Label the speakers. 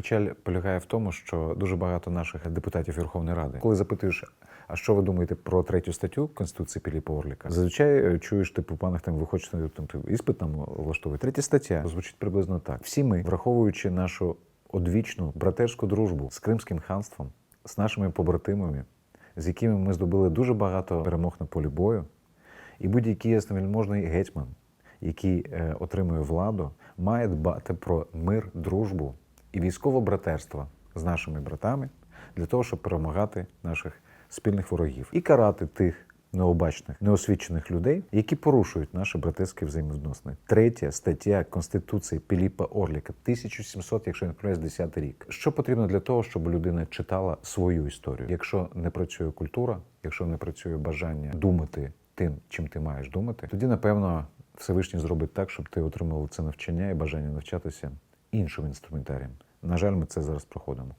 Speaker 1: Печаль полягає в тому, що дуже багато наших депутатів Верховної Ради, коли запитуєш, а що ви думаєте про третю статтю Конституції Піліпа Орліка, зазвичай е, чуєш, типу, панах там ви хочете там типу, іспит там влаштовує. Третя стаття звучить приблизно так. Всі ми, враховуючи нашу одвічну братерську дружбу з Кримським ханством, з нашими побратимами, з якими ми здобули дуже багато перемог на полі бою, і будь-який ясновельможний гетьман, який е, отримує владу, має дбати про мир, дружбу і військове братерство з нашими братами для того, щоб перемагати наших спільних ворогів і карати тих необачних, неосвічених людей, які порушують наші братерські взаємовідносини. Третя стаття Конституції Піліпа Орліка, 1700, якщо не помиляюсь, 10 рік. Що потрібно для того, щоб людина читала свою історію? Якщо не працює культура, якщо не працює бажання думати тим, чим ти маєш думати, тоді напевно Всевишній зробить так, щоб ти отримав це навчання і бажання навчатися іншим інструментарієм. На жаль, ми це зараз проходимо.